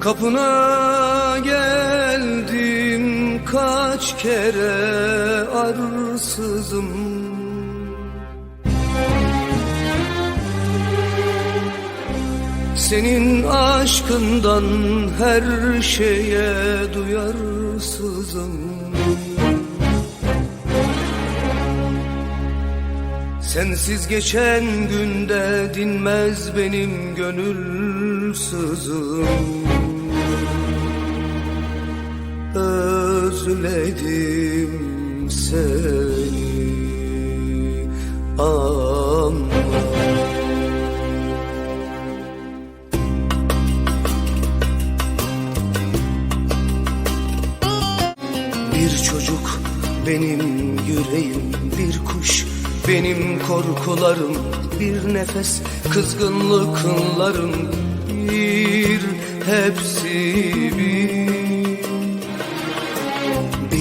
Kapına geldim kaç kere arsızım Senin aşkından her şeye duyarsızım. Sensiz geçen günde dinmez benim gönül sızım Özledim seni. Ama Bir çocuk benim yüreğim bir kuş benim korkularım bir nefes kızgınlıklarım bir hepsi bir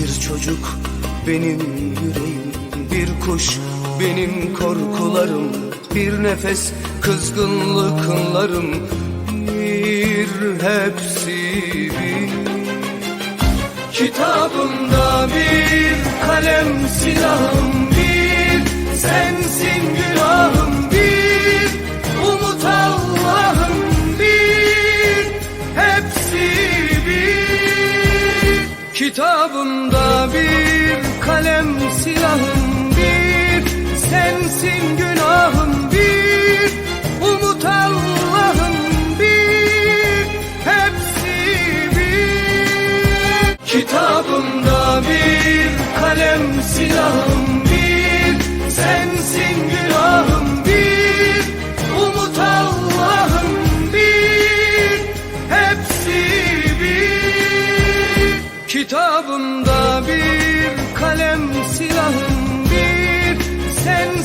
bir çocuk benim yüreğim bir kuş benim korkularım bir nefes kızgınlıklarım bir hepsi bir. Kitabımda bir kalem silahım bir Sensin günahım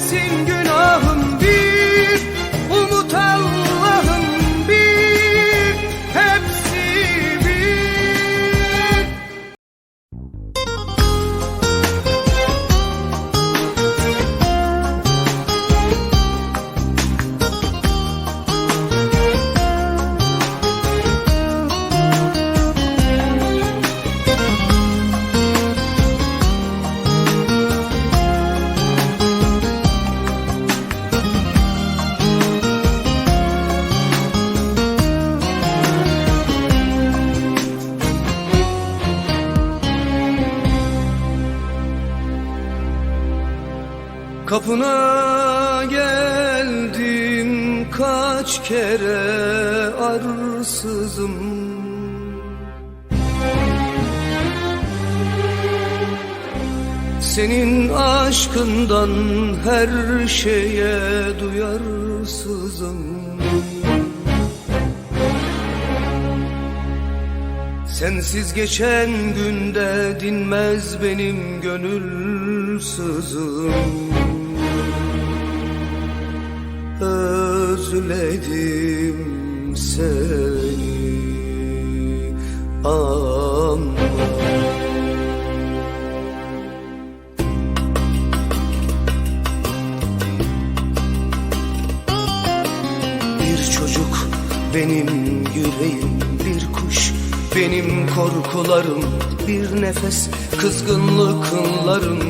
Sensin günahım Kapına geldim kaç kere arsızım Senin aşkından her şeye duyarsızım. Sensiz geçen günde dinmez benim gönül sızım Özledim seni. Ama Bir çocuk benim yüreğim bir kuş benim korkularım bir nefes kızgınlıklarım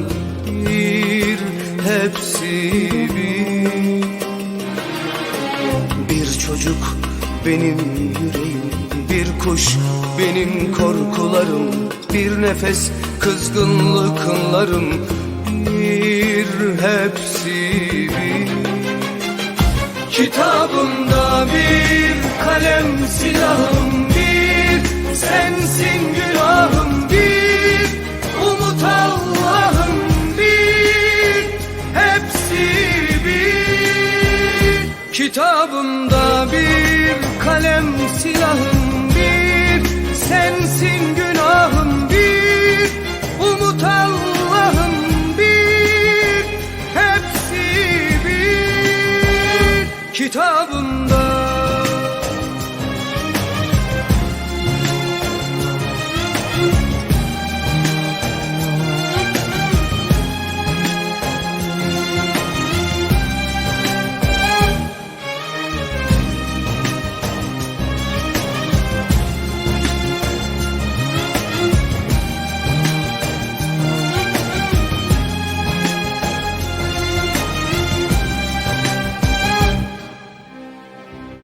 bir hepsi bir bir çocuk benim yüreğim bir kuş benim korkularım bir nefes kızgınlıklarım bir hepsi bir. Kitabımda bir kalem silahım bir Sensin günahım kitabı